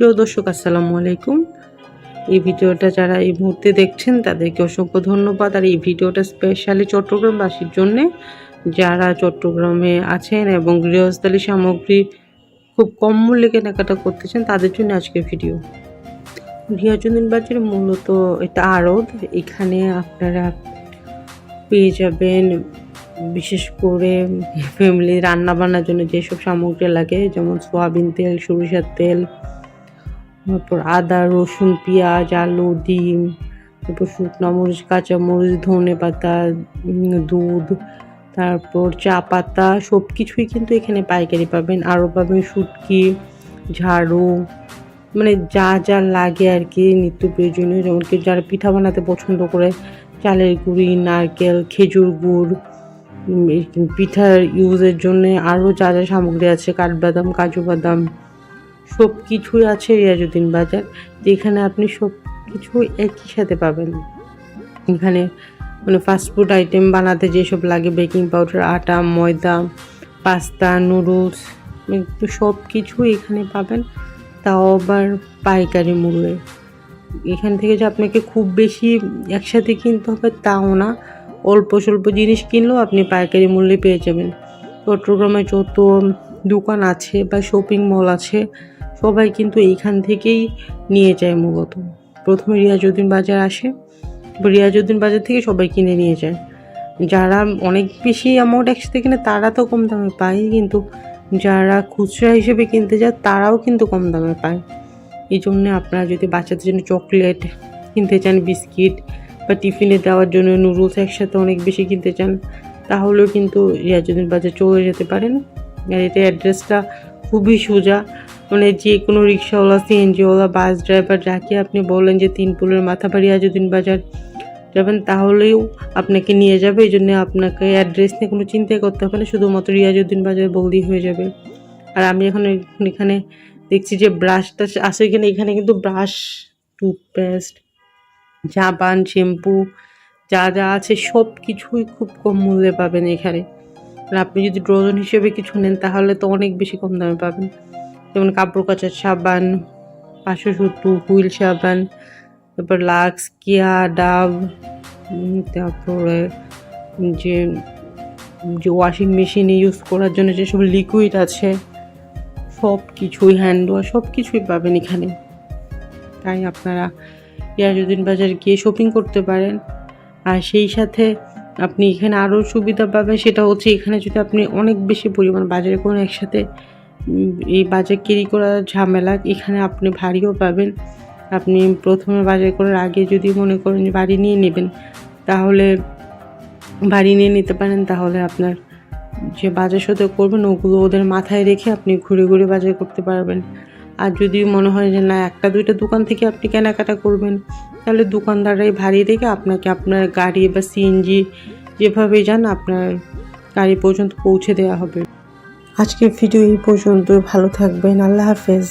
প্রিয় দর্শক, আসসালামু আলাইকুম। এই ভিডিওটা যারা এই মুহূর্তে দেখছেন, তাদেরকে অসংখ্য ধন্যবাদ। আর এই ভিডিওটা স্পেশালি চট্টগ্রামবাসীর জন্যে। যারা চট্টগ্রামে আছেন এবং গৃহস্থলী সামগ্রী খুব কম মূল্যে কেনাকাটা করতেছেন, তাদের জন্য আজকের ভিডিও। রিয়াজুদ্দিন বাজারে মূলত এটা আড়ত। এখানে আপনারা পেয়ে যাবেন বিশেষ করে ফ্যামিলি রান্না বান্নার জন্য যেসব সামগ্রী লাগে, যেমন সয়াবিন তেল, সরিষার তেল তারপর আদা, রসুন, পেঁয়াজ, আলু, ডিম, তারপর শুকনো মরিচ, কাঁচা মরিচ, ধনে পাতা দুধ, তারপর চা পাতা সব কিছুই কিন্তু এখানে পাইকারি পাবেন। আরও পাবেন শুটকি, ঝাড়ু মানে যা যা লাগে আর কি নিত্য প্রয়োজনীয়, যেমন কি যারা পিঠা বানাতে পছন্দ করে, চালের গুঁড়ি, নারকেল, খেজুর গুড় পিঠার ইউজের জন্য আরও যা যা সামগ্রী আছে, কাঠবাদাম, কাজু বাদাম সব কিছুই আছে রিয়াজুদ্দিন বাজার, যেখানে আপনি সব কিছুই একই সাথে পাবেন। এখানে মানে ফাস্টফুড আইটেম বানাতে যেসব লাগে বেকিং পাউডার আটা, ময়দা পাস্তা নুডলস সব কিছুই এখানে পাবেন। তাও আবার পাইকারি মূল্যে। এখান থেকে যে আপনাকে খুব বেশি একসাথে কিনতে হবে তাও না। অল্প স্বল্প জিনিস কিনলেও আপনি পাইকারি মূল্যে পেয়ে যাবেন। চট্টগ্রামে যত দোকান আছে বা শপিং মল আছে সবাই কিন্তু এইখান থেকেই নিয়ে যায় মূলত। প্রথমে রিয়াজুদ্দিন বাজার আসে। রিয়াজুদ্দিন বাজার থেকে সবাই কিনে নিয়ে যায়। যারা অনেক বেশি অ্যামাউন্ট একসাথে কিনে, তারা তো কম দামে পায়, কিন্তু যারা খুচরা হিসেবে কিনতে যায়, তারাও কিন্তু কম দামে পায়। এই জন্য আপনারা যদি বাচ্চাদের জন্য চকলেট কিনতে চান, বিস্কিট বা টিফিনে দেওয়ার জন্য নুডলস একসাথে অনেক বেশি কিনতে চান, তাহলেও কিন্তু রিয়াজুদ্দিন বাজার চলে যেতে পারেন। আর এটা অ্যাড্রেসটা খুবই সোজা। মানে যে কোনো রিক্সাওয়ালা, সিএনজিওয়ালা, বাস ড্রাইভার, যাকে আপনি বলেন যে তিন পুলের মাথা বা রিয়াজুদ্দিন বাজার যাবেন, তাহলেও আপনাকে নিয়ে যাবে। এই জন্য আপনাকে অ্যাড্রেস নিয়ে কোনো চিন্তাই করতে হবে না, শুধুমাত্র রিয়াজুদ্দিন বাজার বলদি হয়ে যাবে। আর আমি এখন এখানে দেখছি যে ব্রাশটা আছে এখানে এখানে কিন্তু ব্রাশ টুথপেস্ট সাবান শ্যাম্পু যা যা আছে, সব কিছুই খুব কম মূল্যে পাবেন এখানে। আর আপনি যদি ডজন হিসেবে কিছু নেন, তাহলে তো অনেক বেশি কম দামে পাবেন। যেমন কাপড় কাচার সাবান পাঁচশো সত্তর হুইল সাবান, তারপর লাক্স, কিয়া, ডাব তারপরে যে যে ওয়াশিং মেশিনে ইউজ করার জন্য যেসব লিকুইড আছে সব কিছুই হ্যান্ড ওয়াশ সব কিছুই পাবেন এখানে। তাই আপনারা ইয়াজুদ্দিন বাজার গিয়ে শপিং করতে পারেন। আর সেই সাথে আপনি এখানে আরও সুবিধা পাবেন, সেটা হচ্ছে এখানে যদি আপনি অনেক বেশি পরিমাণ বাজারে করেন একসাথে এই বাজার করা ঝামেলা, এখানে আপনি ভারীও পাবেন। আপনি প্রথমে বাজার করার আগে যদি মনে করেন বাড়ি নিয়ে নেবেন, তাহলে বাড়ি নিয়ে নিতে পারেন, তাহলে আপনার যে বাজার সাথে করবেন, ওগুলো ওদের মাথায় রেখে আপনি ঘুরে ঘুরে বাজার করতে পারবেন। আর যদি মনে হয় যে না, একটা দুইটা দোকান থেকে আপনি কেনাকাটা করবেন, তাহলে দোকানদাররাই ভারী রেখে আপনাকে আপনার গাড়ি বা সিএনজি যেভাবে যান, আপনার গাড়ি পর্যন্ত পৌঁছে দেওয়া হবে। আজকের ভিডিও এই পর্যন্ত ভালো থাকবেন। আল্লাহ হাফেজ।